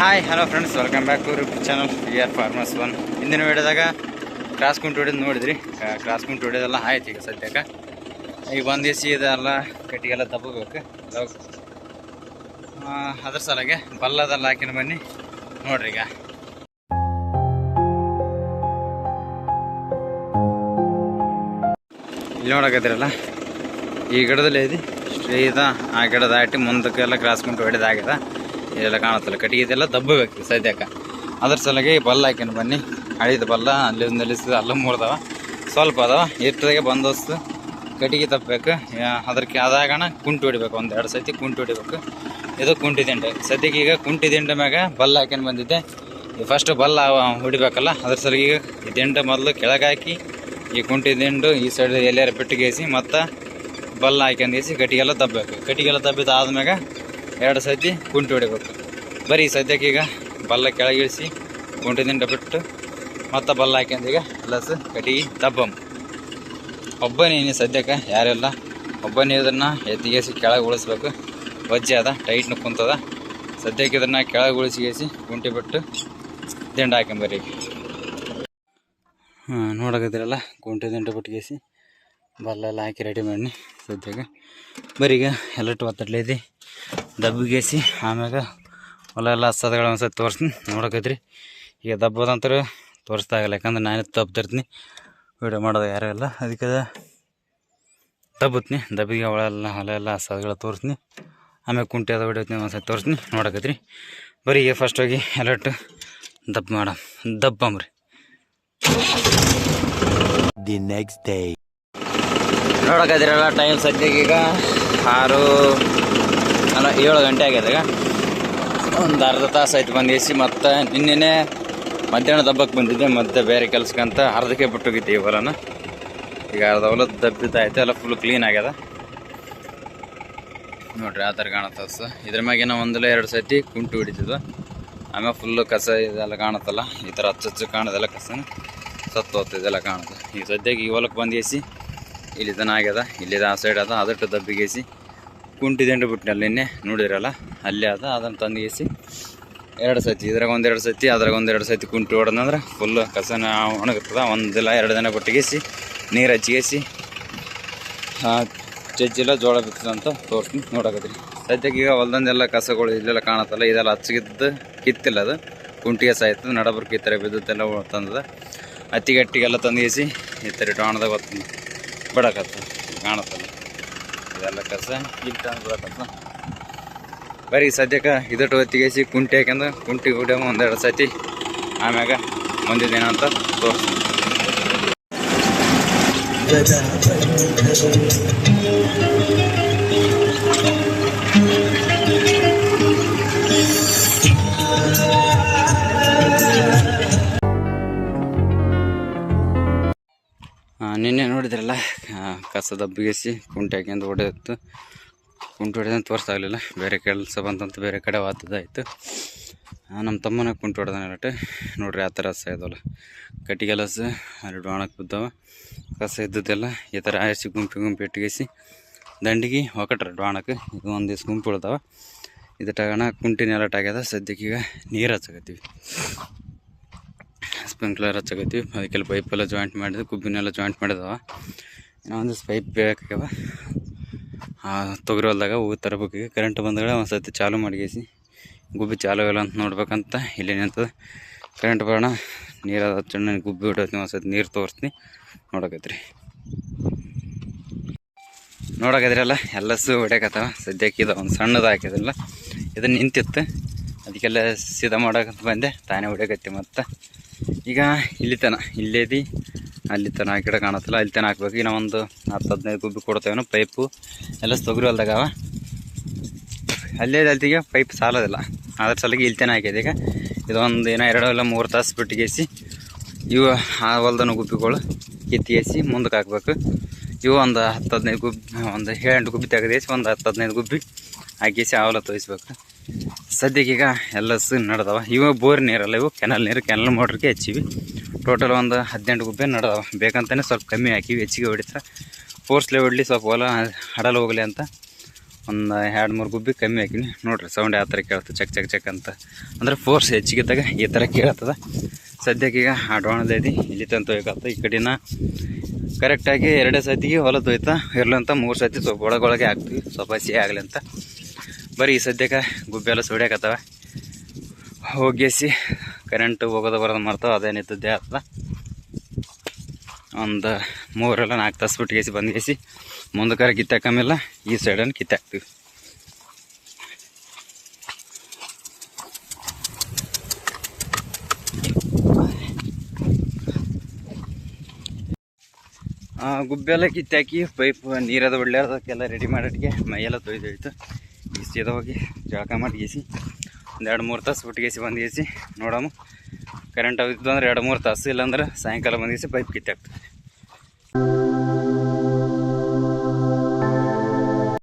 Hi hello friends welcome back to YouTube channel we are farmers one ಇಂದಿನ ವಿಡಿಯೋದಾಗ cross ಕುಂಟು ಹೊಡೆದು ನೋಡಿದ್ರಿ. ಕ್ರಾಸ್ ಕುಂಟು ಹೊಡೆಯೋದೆಲ್ಲ ಆಯ್ತು ಈಗ ಸದ್ಯಕ್ಕೆ. ಈಗ ಒಂದು ದಿವಸ ಇದೆಲ್ಲ ಕಟ್ಟಿಗೆಲ್ಲ ತಗೋಬೇಕು. ಅದ್ರ ಸಲಗೆ ಬಲ್ಲದೆಲ್ಲ ಹಾಕಿನ ಬನ್ನಿ. ನೋಡ್ರಿ ಈಗ. ಇಲ್ಲಿ ನೋಡಕತ್ತಿರಲ್ಲ, ಈ ಗಿಡದಲ್ಲಿ ಐತಿ ಶ್ರೀದ ಆ ಗಿಡದ ದಾಟಿ ಮುಂದಕ್ಕೆಲ್ಲ ಕ್ರಾಸ್ ಕುಂಟು ಹೊಡೆದಾಗ್ಯದ ಇದೆಲ್ಲ ಕಾಣುತ್ತಲ್ಲ, ಕಟ್ಟಿಗೆ ಇದೆಲ್ಲ ದಬ್ಬಬೇಕು ಸದ್ಯಕ್ಕೆ. ಅದ್ರ ಸಲುವಾಗಿ ಬಲ್ಲ ಹಾಕಿನ ಬನ್ನಿ. ಹಳಿದ ಬಲ್ಲ ಅಲ್ಲಿ ನಿಲ್ಲಿಸಿದ, ಅಲ್ಲ ಮೂರ್ದವ. ಸ್ವಲ್ಪ ಅದಾವ ಇಟ್ಟದಾಗೆ ಬಂದೋಸ್ತು. ಕಟ್ಟಿಗೆ ತಪ್ಪಬೇಕು. ಅದಕ್ಕೆ ಅದಾಗಣ ಕುಂಟು ಹೊಡಿಬೇಕು, ಒಂದು ಎರಡು ಸತಿ ಕುಂಟು ಹೊಡಿಬೇಕು. ಇದು ಕುಂಟಿ ದಿಂಡೆ. ಸದ್ಯಕ್ಕೆ ಈಗ ಕುಂಟಿ ದಿಂಡೆ ಮ್ಯಾಗ ಬಲ್ಲ ಹಾಕ್ಯನ್ ಬಂದಿದ್ದೆ. ಫಸ್ಟ್ ಬಲ್ಲ ಹೊಡಿಬೇಕಲ್ಲ, ಅದ್ರ ಸಲುವಾಗಿ ಈಗ ದಿಂಡ ಮೊದಲು ಕೆಳಗೆ ಹಾಕಿ, ಈ ಕುಂಟಿ ದಿಂಡು ಈ ಸೈಡ್ ಎಲ್ಲಾರ ಪೆಟ್ಟಿಗೆಸಿ ಮತ್ತು ಬಲ್ಲ ಹಾಕ್ಯಂದೇಸಿ ಕಟ್ಟಿಗೆಲ್ಲ ದಬ್ಬಬೇಕು. ಕಟ್ಟಿಗೆಲ್ಲ ದಬ್ಬಿದ ಆದ್ಮ್ಯಾಗ ಎರಡು ಸತಿ ಕುಂಟು ಹೊಡಿಬೇಕು. ಬರೀ ಸದ್ಯಕ್ಕೆ ಈಗ ಬಲ್ಲ ಕೆಳಗಿಳಿಸಿ ಕುಂಟದಿಂದ ಬಿಟ್ಟು ಮತ್ತೆ ಬಲ್ಲ ಹಾಕ್ಯಂದು ಈಗ ಪ್ಲಸ್ ಕಟ್ಟಿಗೆ ದಬ್ಬಮ್ ಒಬ್ಬನೇ ಸದ್ಯಕ್ಕೆ ಯಾರೆಲ್ಲ ಒಬ್ಬನೇ ಇದನ್ನು ಎತ್ತಿಗೇಸಿ ಕೆಳಗೆ ಉಳಿಸ್ಬೇಕು. ವಜ್ಜೆ ಅದ, ಟೈಟ್ನ ಕುಂತದ. ಸದ್ಯಕ್ಕೆ ಇದನ್ನು ಕೆಳಗೆ ಉಳಿಸಿಗೇಸಿ ಕುಂಟಿ ಬಿಟ್ಟು ದಿಂಡ ಹಾಕೊಂಬರಿ ಹಾಂ ನೋಡಕತ್ತಿರಲ್ಲ ಕುಂಟೆ ದಿಂಡ ಬಿಟ್ಟಿಗೇಸಿ ಬಲ್ಲೆಲ್ಲ ಹಾಕಿ ರೆಡಿ ಮಾಡಿ ಸದ್ಯಕ್ಕೆ. ಬರೀಗ ಎಲ್ಲಟ್ಟು ಒತ್ತಡ್ಲೈತಿ ದಬ್ಬಿಗೇಸಿ ಆಮ್ಯಾಗ ಹೊಲ ಎಲ್ಲ ಹಸದಗಳು ಒಂದ್ಸತಿ ತೋರಿಸ್ತೀನಿ. ನೋಡಕೈತ್ರಿ. ಈಗ ದಬ್ಬದಂತರ ತೋರಿಸ್ತಾ ಆಗಲ್ಲ ಯಾಕಂದ್ರೆ ನಾನೇ ತಬ್ತಿರ್ತೀನಿ ವೀಡಿಯೋ ಮಾಡೋದು ಯಾರೂ ಇಲ್ಲ. ಅದಕ್ಕೆ ದಬ್ಬತ್ನಿ ದಬ್ಬಿಗೆ ಅವಳೆಲ್ಲ ಹೊಲ ಎಲ್ಲ ಹಸದಗಳ ತೋರಿಸ್ತೀನಿ. ಆಮೇಲೆ ಕುಂಟೆ ಅದ ಹೊಡಿಯೋತ್ನಿ ಒಂದ್ಸತಿ ತೋರಿಸ್ತೀನಿ. ನೋಡಕೈತ್ರಿ. ಬರೀ ಈಗ ಫಸ್ಟ್ ಹೋಗಿ ಅಲರ್ಟ್ ದಬ್ ಮಾಡ. ದಬ್ಬಂಬ್ರಿ ದಿ ನೆಕ್ಸ್ಟ್ ಡೇ ನೋಡಕತ್ತಿರಲ್ಲ ಟೈಮ್ ಸದ್ಯಕ್ಕೆ ಈಗ ಆರು ಅಲ್ಲ ಏಳು ಗಂಟೆ ಆಗ್ಯದಾಗ ಒಂದು ಅರ್ಧ ತಾಸು ಆಯ್ತು ಬಂದು ಎಸಿ, ಮತ್ತು ನಿನ್ನೆನೆ ಮಧ್ಯಾಹ್ನದ ಹಬ್ಬಕ್ಕೆ ಬಂದಿದ್ದೆ, ಮತ್ತೆ ಬೇರೆ ಕೆಲಸಕ್ಕಂತ ಅರ್ಧಕ್ಕೆ ಬಿಟ್ಟೋಗಿದ್ದೆ ಈ ಹೊಲನ ಈಗ ಅರ್ಧ ಹೊಲ ದಬ್ಬಿದ್ದಾಯ್ತು ಎಲ್ಲ ಫುಲ್ ಕ್ಲೀನ್ ಆಗ್ಯದ. ನೋಡ್ರಿ, ಆ ಥರ ಕಾಣತ್ತ ಸರ್ ಇದ್ರ ಮ್ಯಾಗೇನೋ ಒಂದಲ್ಲ ಎರಡು ಸತಿ ಕುಂಟು ಹಿಡಿತದ. ಆಮೇಲೆ ಫುಲ್ಲು ಕಸ ಇದೆಲ್ಲ ಕಾಣತ್ತಲ್ಲ, ಈ ಥರ ಹಚ್ಚ ಹಚ್ಚು ಕಾಣೋದೆಲ್ಲ ಕಸನ. ಸತ್ತು ಹೊತ್ತು ಇದೆಲ್ಲ ಕಾಣುತ್ತೆ. ಈಗ ಸದ್ಯಕ್ಕೆ ಈ ಹೊಲಕ್ಕೆ ಬಂದು ಎಸಿ ಇಲ್ಲಿ ತನ ಆಗ್ಯದ. ಇಲ್ಲಿದ ಆ ಸೈಡ್ ಅದ, ಅದಟ್ಟು ದಬ್ಬಿಗೇಸಿ ಕುಂಟಿ ಬಿಟ್ಟು ಅಲ್ಲಿ ನಿನ್ನೆ, ನೋಡಿದ್ರಲ್ಲ? ಅಲ್ಲೇ ಅದ ಅದನ್ನು ತಂದಿಗೇಸಿ ಎರಡು ಸತಿ, ಇದ್ರಾಗ ಒಂದೆರಡು ಸತಿ, ಅದ್ರಾಗ ಒಂದೆರಡು ಸತಿ ಕುಂಟಿ ಹೊಡೆದಂದ್ರೆ ಫುಲ್ಲು ಕಸನ ಒಣಗುತ್ತದ ಒಂದಿಲ್ಲ ಎರಡು ದಿನ ಬಿಟ್ಟಿಗೇಸಿ ನೀರು ಹಚ್ಚಿಗೇಸಿ ಚಜ್ಜಿಲ್ಲ, ಜೋಳ ಬಿತ್ತದ ಅಂತ ತೋರಿಸ್ತೀನಿ, ನೋಡಕತ್ರಿ. ಸದ್ಯಕ್ಕೆ ಈಗ ಹೊಲ್ದಂದೆಲ್ಲ ಕಸಗಳು ಇಲ್ಲೆಲ್ಲ ಕಾಣತ್ತಲ್ಲ, ಇದೆಲ್ಲ ಹಚ್ಚಿಗಿದ್ದು ಕಿತ್ತಿಲ್ಲ ಅದು. ಕುಂಟಿಗೆ ಸಾಯ್ತು ನಡಬರ್ ಈ ಥರ ಬಿದ್ದತ್ತೆಲ್ಲ ತಂದದ ಹತ್ತಿಗಟ್ಟಿಗೆಲ್ಲ ತಂದಿಸಿ ಈ ಥರ ಡಾಣದಾಗ ಬಿಡಕತ್ತ ಕಾಣತ್ತಲ್ಲ ಇದೆಲ್ಲ ಇಲ್ಲಿ ತಂದು ಬಿಡಕತ್ತ ಬರೀ ಸದ್ಯಕ್ಕೆ ಇದಟ್ಟು ಹೊತ್ತಿಗೆಸಿ ಕುಂಟಿ ಹಾಕ್ಯಂದು ಕುಂಟಿ ಹೊಡ್ಯಾಮ ಒಂದೆರಡು ಸತಿ. ಆಮ್ಯಾಗ ಮುಂದಿದ್ದೇನ ದಿನ ಅಂತ ತೋರಿಸ್ತೀನಿ. ನಿನ್ನೆ ನೋಡಿದ್ರಲ್ಲ ಆ, ಕಸ ದಬ್ಬಿಗೆಸಿ ಕುಂಟೆ ಹಾಕ್ಯಂದು ಹೊಡೆದಿತ್ತು. ಕುಂಟು ಹೊಡೆದಂತ ತೋರಿಸ್ತಾಗಲಿಲ್ಲ ಬೇರೆ ಕೆಲಸ ಬಂತಂತ ಬೇರೆ ಕಡೆ ವಾತದಾಯಿತು ನಮ್ಮ ತಮ್ಮನ ಕುಂಟು ಹೊಡೆದನಟ ನೋಡ್ರಿ ಆ ಥರ ಹಸ ಇದಾವಲ್ಲ. ಕಟ್ಟಿಗೆಲಸ ಎರಡು ಡೋಣಕ್ಕೆ ಬಿದ್ದವ. ಕಸ ಇದ್ದದ್ದೆಲ್ಲ ಈ ಥರ ಆರಿಸಿ ಗುಂಪಿ ಗುಂಪಿ ಇಟ್ಟಿಗೆಸಿ ದಂಡಿಗೆ ಒಕ್ಕಟ್ರೆ ಡೋಣಕ್ಕೆ ಇದು ಒಂದು ದಿವ್ಸ ಗುಂಪು ಉಳ್ದಾವ. ಇದಟಾಗಣ ಕುಂಟಿ ನೆಲಟ್ ಆಗ್ಯದ ಸದ್ಯಕ್ಕೆ ಈಗ ನೀರು ಹಚ್ಚಕತ್ತೀವಿ. ಸ್ಪ್ರಿಂಕ್ಲರ್ ಹಚ್ಚಕತ್ತೀವಿ. ಅದಕ್ಕೆಲ್ಲ ಪೈಪೆಲ್ಲ ಜಾಯಿಂಟ್ ಮಾಡಿದ್ವಿ. ಕುಬ್ಬಿನೆಲ್ಲ ಜಾಯಿಂಟ್ ಮಾಡಿದವ. ಇನ್ನೂ ಒಂದು ಪೈಪ್ ಬೇಕಾಗ್ಯವ. ತೊಗರಿ ಹೊಲ್ದಾಗ ಹೂ ತರಬೇಕು. ಕರೆಂಟ್ ಬಂದಾಗ ಒಂದು ಸರ್ತಿ ಚಾಲು ಮಾಡಿಗೇಸಿ. ಗುಬ್ಬಿ ಚಾಲು ಇಲ್ಲ ಅಂತ ನೋಡ್ಬೇಕಂತ ಇಲ್ಲಿ ನಿಂತದ. ಕರೆಂಟ್ ಬರೋಣ. ನೀರು ಹಚ್ಚಣ್ಣ ಗುಬ್ಬಿ ಬಿಡತ್ತೀನಿ ಒಂದು ಸರ್ತಿ ನೀರು ತೋರಿಸ್ತೀನಿ ನೋಡಕತ್ರಿ. ನೋಡಕದ್ರಲ್ಲ ಎಲ್ಲಸು ಹೊಡ್ಯಾಕತ್ತವ. ಸದ್ಯಕ್ಕೆ ಇದು ಒಂದು ಸಣ್ಣದು ಹಾಕಿದ್ರಲ್ಲ ಇದು ನಿಂತಿತ್ತು. ಅದಕ್ಕೆಲ್ಲ ಸೀದಾ ಮಾಡೋಕಂತ ಬಂದೆ. ತಾನೇ ಹೊಡ್ಯಾಕತ್ತಿ ಮತ್ತು. ಈಗ ಇಲ್ಲಿ ತನ ಇಲ್ಲೇದಿ ಅಲ್ಲಿ ತನ ಗಿಡ ಕಾಣತ್ತಲ್ಲ. ಅಲ್ಲಿ ತನ ಹಾಕ್ಬೇಕು. ಈಗ ನಾವೊಂದು ಹತ್ತು ಹದಿನೈದು ಗುಬ್ಬಿ ಕೊಡ್ತೇವೆ ಪೈಪು. ಎಲ್ಲ ತೊಗರಿ ಹೊಲ್ದಾಗ ಅವ. ಅಲ್ಲೇ ಅಲ್ತಿಗೆ ಪೈಪ್ ಸಾಲೋದಿಲ್ಲ. ಅದ್ರ ಸಲಿಗೆ ಇಲ್ಲಿ ತನ ಹಾಕಿದೆ. ಈಗ ಇದೊಂದು ಏನೋ ಎರಡು ಇಲ್ಲ ಮೂರು ತಾಸು ಬಿಟ್ಟಿಗೆಸಿ ಇವು ಆ ಹೊಲ್ದನ ಗುಬ್ಬಿಗಳು ಕಿತ್ತಿಗೆಸಿ ಮುಂದಕ್ಕೆ ಹಾಕ್ಬೇಕು. ಇವು ಒಂದು ಹತ್ತು ಹದಿನೈದು ಗುಬ್ಬಿ, ಒಂದು ಏಳೆಂಟು ಗುಬ್ಬಿ ತೆಗೆದೇಸಿ ಒಂದು ಹತ್ತು ಹದಿನೈದು ಗುಬ್ಬಿ ಹಾಕಿಸಿ ಆವಲ ತೋರಿಸ್ಬೇಕು. ಸದ್ಯಕ್ಕೆ ಈಗ ಎಲ್ಲಸು ನಡೆದವ. ಇವು ಬೋರ್ ನೀರಲ್ಲ, ಇವು ಕೆನಲ್ ನೀರು ಕೆನಲ್ ಮೋಟ್ರಿಗೆ ಹೆಚ್ಚಿವಿ. ಟೋಟಲ್ ಒಂದು ಹದಿನೆಂಟು ಗುಬ್ಬೆ ನಡೆದವ. ಬೇಕಂತಲೇ ಸ್ವಲ್ಪ ಕಮ್ಮಿ ಹಾಕಿವಿ, ಹೆಚ್ಚಿಗೆ ಹೊಡಿತಾ ಫೋರ್ಸ್ಲೆ ಹೊಡ್ಲಿ ಸ್ವಲ್ಪ ಹೊಲ ಹಡಲು ಹೋಗಲಿ ಅಂತ ಒಂದು ಎರಡು ಮೂರು ಗುಬ್ಬಿ ಕಮ್ಮಿ ಹಾಕಿನಿ ನೋಡ್ರಿ ಸೌಂಡ್ ಯಾವ ಥರ ಕೇಳುತ್ತೆ, ಚಕ್ ಚಕ್ ಚಕ್ ಅಂತ. ಅಂದ್ರೆ ಫೋರ್ಸ್ ಹೆಚ್ಚಿಗೆದಾಗ ಈ ಥರ ಕೇಳ್ತದೆ ಸದ್ಯಕ್ಕೆ ಈಗ ಅಡ್ವಾಣದೈತಿ ಇಲ್ಲಿ ತಂತ ಹೋಗತ್ತ ಈ ಕಡೆನ ಕರೆಕ್ಟಾಗಿ ಎರಡೇ ಸತಿಗೆ ಹೊಲ ತೊಯ್ತಾ ಇರ್ಲಂತ ಮೂರು ಸತಿ ಸ್ವಲ್ಪ ಒಳಗೊಳಗೆ ಹಾಕ್ತೀವಿ. ಸ್ವಲ್ಪ ಹಸಿ ಆಗಲಿ ಅಂತ. ಬರೀ ಈ ಸದ್ಯಕ್ಕೆ ಗುಬ್ಬೆ ಎಲ್ಲ ಸುಡ್ಯಾಕತ್ತವ. ಹೋಗಿಸಿ ಕರೆಂಟು ಹೋಗೋದು ಬರೋದು ಮಾಡ್ತಾವ ಅದೇನಿದ್ದದ್ದೇ ಆಗ್ತದ ಒಂದು ಮೂರೆಲ್ಲ ನಾಲ್ಕು ತಾಸು ಬಿಟ್ಟು ಬಂದ್ಗೇಸಿ ಮುಂದಕ್ಕಾರ ಕಿತ್ತಾಕಮಿಲ್ಲ ಈ ಸೈಡನ್ನು ಕಿತ್ತಾಕ್ತೀವಿ ಗುಬ್ಬೆಲ್ಲ ಕಿತ್ತಾಕಿ ಪೈಪ್ ನೀರದ ಒಳ್ಳೆಯದಕ್ಕೆಲ್ಲ ರೆಡಿ ಮಾಡೋಕ್ಕೆ ಮೈಯೆಲ್ಲ ತೊಯ್ದೋಯ್ತು ಸೀದಾ ಹೋಗಿ ಜಳಕ ಮಾಡಿಗೇಸಿ ಒಂದು ಎರಡು ಮೂರು ತಾಸು ಬಿಟ್ಟುಗೇಸಿ ಬಂದು ಗೇಸಿ ನೋಡಮ್ಮ. ಕರೆಂಟ್ ಹೋಗಿದ್ದು ಅಂದ್ರೆ ಎರಡು ಮೂರು ತಾಸು, ಇಲ್ಲಾಂದ್ರೆ ಸಾಯಂಕಾಲ ಬಂದ್ಗೇಸಿ ಪೈಪ್ ಕಿತ್ತಾಕ್ತೀವಿ